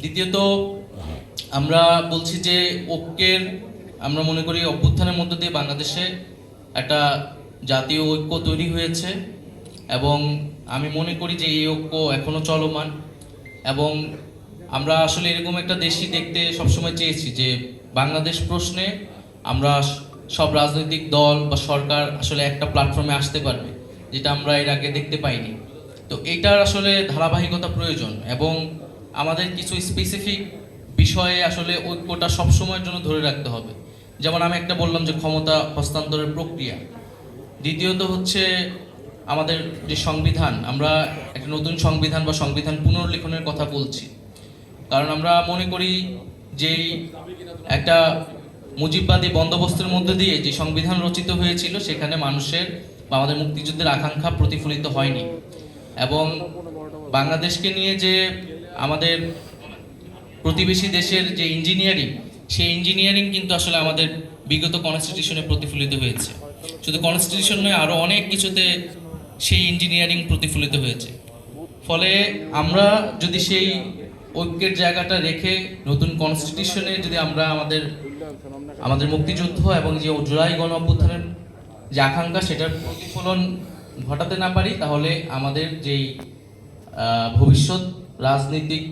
দ্বিতীয়ত, আমরা বলছি যে ঐক্যের, আমরা মনে করি অভ্যুত্থানের মধ্য দিয়ে বাংলাদেশে একটা জাতীয় ঐক্য তৈরি হয়েছে এবং আমি মনে করি যে এই ঐক্য এখনও চলমান এবং আমরা আসলে এরকম একটা দেশই দেখতে সবসময় চেয়েছি যে বাংলাদেশ প্রশ্নে আমরা সব রাজনৈতিক দল বা সরকার আসলে একটা প্ল্যাটফর্মে আসতে পারবে, যেটা আমরা এর আগে দেখতে পাইনি। তো এটার আসলে ধারাবাহিকতা প্রয়োজন এবং আমাদের কিছু স্পেসিফিক বিষয়ে আসলে ঐক্যটা সবসময়ের জন্য ধরে রাখতে হবে। যেমন আমি একটা বললাম যে ক্ষমতা হস্তান্তরের প্রক্রিয়া। দ্বিতীয়ত হচ্ছে আমাদের যে সংবিধান, আমরা একটা নতুন সংবিধান বা সংবিধান পুনর্লিখনের কথা বলছি। কারণ আমরা মনে করি যেই একটা মুজিববাদী বন্দোবস্তের মধ্যে দিয়ে যে সংবিধান রচিত হয়েছিল, সেখানে মানুষের বা আমাদের মুক্তিযুদ্ধের আকাঙ্ক্ষা প্রতিফলিত হয়নি। এবং বাংলাদেশকে নিয়ে যে আমাদের প্রতিবেশী দেশের যে ইঞ্জিনিয়ারিং সেই ইঞ্জিনিয়ারিং কিন্তু আসলে আমাদের বিগত কনস্টিটিউশনে প্রতিফলিত হয়েছে। শুধু কনস্টিটিউশন নয় আরও অনেক কিছুতে সেই ইঞ্জিনিয়ারিং প্রতিফলিত হয়েছে। ফলে আমরা যদি সেই ঐক্যের জায়গাটা রেখে নতুন কনস্টিটিউশনে যদি আমরা আমাদের আমাদের মুক্তিযুদ্ধ এবং যে জুলাই গণ অভ্যুত্থানের যে আকাঙ্ক্ষা, সেটার প্রতিফলন ঘটাতে না পারি, তাহলে আমাদের যেই ভবিষ্যৎ রাজনীতিক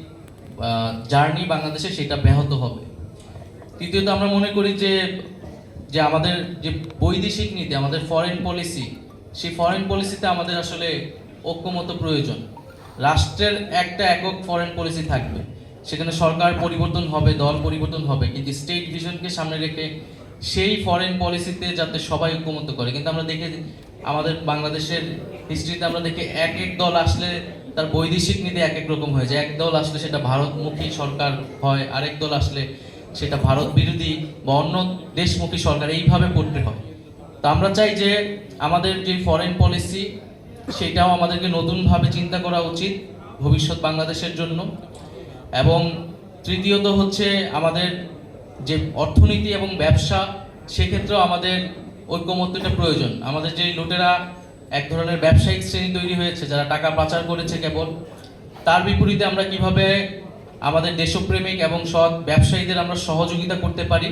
জার্নি বাংলাদেশে সেটা ব্যাহত হবে। তৃতীয়ত আমরা মনে করি যে যে আমাদের যে বৈদেশিক নীতি, আমাদের ফরেন পলিসি সেই ফরেন পলিসিতে আমাদের আসলে ঐক্যমত প্রয়োজন। রাষ্ট্রের একটা একক ফরেন পলিসি থাকবে। সেখানে সরকার পরিবর্তন হবে, দল পরিবর্তন হবে, কিন্তু স্টেট ভিশনকে সামনে রেখে সেই ফরেন পলিসিতে যাতে সবাই ঐক্যমত করে, কিন্তু আমরা দেখে আমাদের বাংলাদেশের হিস্ট্রিতে আমরা দেখি এক এক দল আসলে তার বৈদেশিক নীতি এক এক রকম হয়ে যায়। এক দল আসলে সেটা ভারতমুখী সরকার হয়, আরেক দল আসলে সেটা ভারত বিরোধী বা অন্য দেশমুখী সরকার, এইভাবে করতে হয়। তো আমরা চাই যে আমাদের যে ফরেন পলিসি সেটাও আমাদেরকে নতুনভাবে চিন্তা করা উচিত ভবিষ্যৎ বাংলাদেশের জন্য। এবং তৃতীয়ত হচ্ছে আমাদের যে অর্থনীতি এবং ব্যবসা, সেক্ষেত্রেও আমাদের ঐক্যমত্যটা প্রয়োজন। আমাদের যে লুটেরা এক ধরনের ব্যবসায়িক শ্রেণি তৈরি হয়েছে, যারা টাকা পাচার করেছে কেবল, তার বিপরীতে আমরা কীভাবে আমাদের দেশপ্রেমিক এবং সৎ ব্যবসায়ীদের আমরা সহযোগিতা করতে পারি,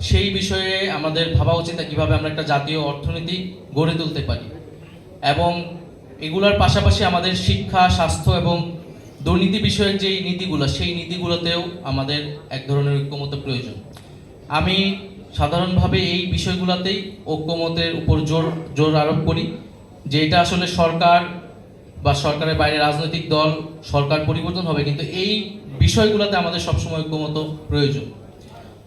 সেই বিষয়ে আমাদের ভাবা উচিত কীভাবে আমরা একটা জাতীয় অর্থনীতি গড়ে তুলতে পারি। এবং এগুলোর পাশাপাশি আমাদের শিক্ষা, স্বাস্থ্য এবং দুর্নীতি বিষয়ক যেই নীতিগুলো, সেই নীতিগুলোতেও আমাদের এক ধরনের ঐক্যমত প্রয়োজন। আমি সাধারণভাবে এই বিষয়গুলোতেই ঐক্যমতের উপর জোর জোর আরোপ করি। যে এটা আসলে সরকার বা সরকারের বাইরে রাজনৈতিক দল, সরকার পরিবর্তন হবে, কিন্তু এই বিষয়গুলোতে আমাদের সবসময় ঐক্যমত প্রয়োজন।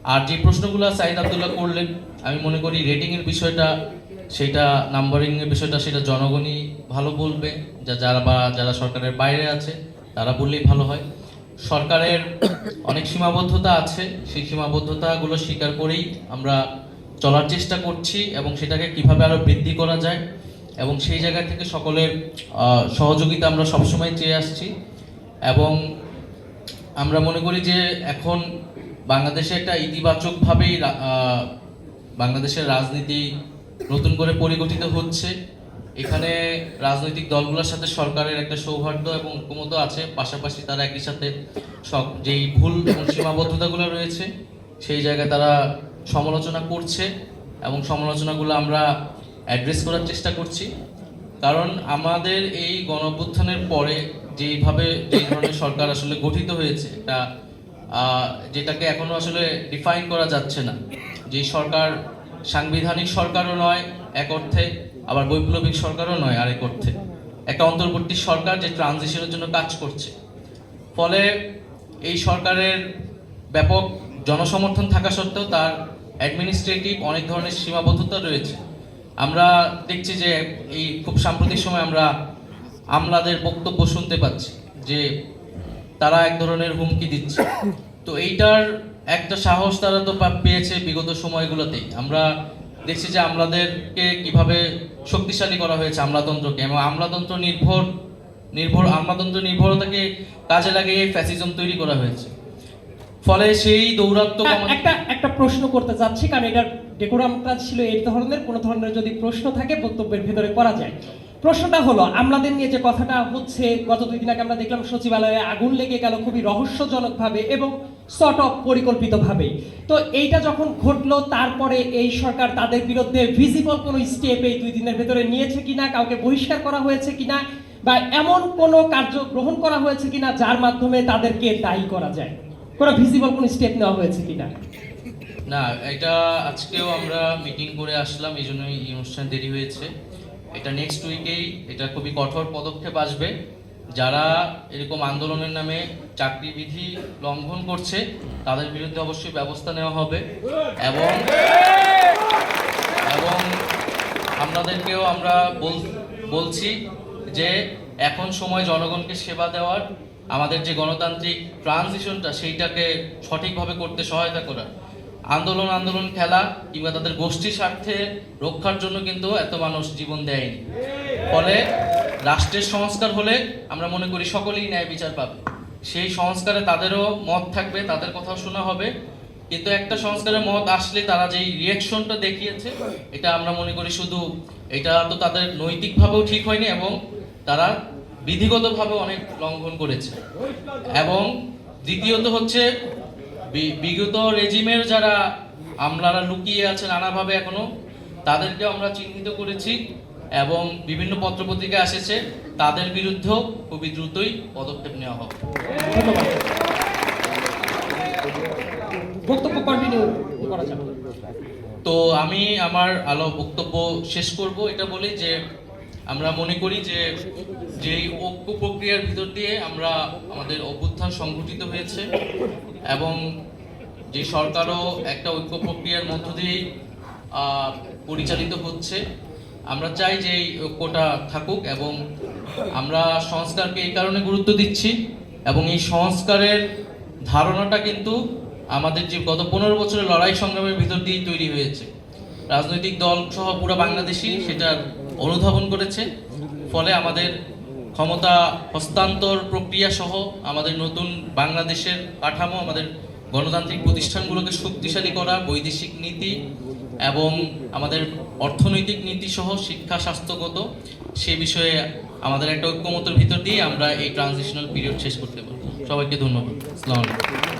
আর যে প্রশ্নগুলো সাইদ আবদুল্লাহ করলেন, আমি মনে করি রেটিংয়ের বিষয়টা, সেটা নাম্বারিংয়ের বিষয়টা, সেটা জনগণই ভালো বলবে। যা, যারা বা, যারা সরকারের বাইরে আছে, তারা বললেই ভালো হয়। সরকারের অনেক সীমাবদ্ধতা আছে। সেই সীমাবদ্ধতাগুলো স্বীকার করেই আমরা চলার চেষ্টা করছি এবং সেটাকে কীভাবে আরও বৃদ্ধি করা যায় এবং সেই জায়গা থেকে সকলের সহযোগিতা আমরা সবসময় চেয়ে আসছি। এবং আমরা মনে করি যে এখন বাংলাদেশে একটা ইতিবাচকভাবেই বাংলাদেশের রাজনীতি নতুন করে পরিগঠিত হচ্ছে। এখানে রাজনৈতিক দলগুলোর সাথে সরকারের একটা সৌহার্দ্য এবং ঐক্যমত আছে। পাশাপাশি তারা একই সাথে সব যেই ভুল সীমাবদ্ধতাগুলো রয়েছে, সেই জায়গায় তারা সমালোচনা করছে এবং সমালোচনাগুলো আমরা অ্যাড্রেস করার চেষ্টা করছি। কারণ আমাদের এই গণ অভ্যুত্থানের পরে যেইভাবে যে ধরনের সরকার আসলে গঠিত হয়েছে এটা যেটাকে এখনও আসলে ডিফাইন করা যাচ্ছে না। যে সরকার সাংবিধানিক সরকারও নয়, এক অর্থে আবার বৈপ্লবিক সরকারও নয় আরেক অর্থে একটা অন্তর্বর্তী সরকার যে ট্রানজিশনের জন্য কাজ করছে। ফলে এই সরকারের ব্যাপক জনসমর্থন থাকা সত্ত্বেও তার অ্যাডমিনিস্ট্রেটিভ অনেক ধরনের সীমাবদ্ধতা রয়েছে। আমরা দেখছি যে এই খুব সাম্প্রতিক সময় আমরা আমলাদের বক্তব্য শুনতে পাচ্ছি যে তারা এক ধরনের হুমকি দিচ্ছে। তো এইটার একটা সাহস তারা তো পেয়েছে বিগত সময়গুলোতেই। আমরা দেখছি যে আমলাদেরকে কীভাবে শক্তিশালী করা হয়েছে আমলাতন্ত্রকে এবং আমলাতন্ত্র নির্ভর নির্ভর আমলাতন্ত্র নির্ভরতাকে কাজে লাগিয়ে ফ্যাসিজম তৈরি করা হয়েছে। ফলে সেই দৌরাত্ম্য হ্যাঁ, একটা একটা প্রশ্ন করতে চাচ্ছি কারণ এটা ডেকোরামটা ছিল এই ধরনের কোনো ধরনের যদি প্রশ্ন থাকে বক্তব্যের ভিতরে করা যায়। প্রশ্নটা হলো, আমলাদের নিয়ে যে কথাটা হচ্ছে, গত দুই দিন আগে আমরা দেখলাম সচিবালয়ে আগুন লেগে গেল খুবই রহস্যজনকভাবে এবং সর্ট অফ পরিকল্পিতভাবে তো এইটা যখন ঘটলো, তারপরে এই সরকার তাদের বিরুদ্ধে ভিজিবল কোনো স্টেপ এই দুই দিনের ভেতরে নিয়েছে কিনা, কাউকে বহিষ্কার করা হয়েছে কিনা, বা এমন কোনো কার্য গ্রহণ করা হয়েছে কিনা, যার মাধ্যমে তাদেরকে দায়ী করা যায়? কোনো ভিজিবল কোনো স্টেপ নেওয়া হয়েছে কিনা? না, এটা আজকেও আমরা মিটিং করে আসলাম, এই জন্যই এই অনুষ্ঠান দেরি হয়েছে। এটা নেক্সট উইকেই এটা খুবই কঠোর পদক্ষেপ আসবে। যারা এরকম আন্দোলনের নামে চাকরি বিধি লঙ্ঘন করছে, তাদের বিরুদ্ধে অবশ্যই ব্যবস্থা নেওয়া হবে এবং এবং আপনাদেরকেও আমরা বল- বলছি যে এখন সময় জনগণকে সেবা দেওয়ার, আমাদের যে গণতান্ত্রিক ট্রানজিশনটা সেইটাকে সঠিকভাবে করতে সহায়তা করার। আন্দোলন আন্দোলন খেলা কিংবা তাদের গোষ্ঠীর স্বার্থে রক্ষার জন্য কিন্তু এত মানুষ জীবন দেয়নি। ফলে রাষ্ট্রের সংস্কার হলে আমরা মনে করি সকলেই ন্যায় বিচার পাবে। সেই সংস্কারে তাদেরও মত থাকবে, তাদের কথা শোনা হবে। কিন্তু একটা সংস্কারের মত আসলে তারা যেই রিয়াকশনটা দেখিয়েছে, এটা আমরা মনে করি শুধু এটা তো তাদের নৈতিকভাবেও ঠিক হয়নি এবং তারা বিধিগতভাবে অনেক লঙ্ঘন করেছে। এবং দ্বিতীয়ত হচ্ছে বিগত রেজিমের যারা আমলারা লুকিয়ে আছে নানাভাবে এখনও তাদেরকে আমরা চিহ্নিত করেছি এবং বিভিন্ন পত্রপত্রিকা এসেছে তাদের বিরুদ্ধেও খুবই দ্রুতই পদক্ষেপ নেওয়া হবে বক্তব্য কন্টিনিউ করা যাবে তো আমি আমার আলো বক্তব্য শেষ করব এটা বলি যে আমরা মনে করি যে যেই ঐক্য প্রক্রিয়ার ভিতর দিয়ে আমরা আমাদের অভ্যুত্থান সংঘটিত হয়েছে এবং যে সরকারও একটা ঐক্য প্রক্রিয়ার মধ্য দিয়েই পরিচালিত হচ্ছে। আমরা চাই যে এই ঐক্যটা থাকুক এবং আমরা সংস্কারকে এই কারণে গুরুত্ব দিচ্ছি এবং এই সংস্কারের ধারণাটা কিন্তু আমাদের যে গত পনেরো বছরের লড়াই সংগ্রামের ভিতর দিয়েই তৈরি হয়েছে। রাজনৈতিক দল সহ পুরো বাংলাদেশই সেটার অনুধাবন করেছে। ফলে আমাদের ক্ষমতা হস্তান্তর প্রক্রিয়া সহ আমাদের নতুন বাংলাদেশের কাঠামো, আমাদের গণতান্ত্রিক প্রতিষ্ঠানগুলোকে শক্তিশালী করা, বৈদেশিক নীতি এবং আমাদের অর্থনৈতিক নীতি সহ শিক্ষা স্বাস্থ্যগত, সে বিষয়ে আমাদের একটা ঐক্যমতের ভিতর দিয়ে আমরা এই ট্রানজিশনাল পিরিয়ড শেষ করতে পারি সবাইকে ধন্যবাদ। আসসালামু আলাইকুম।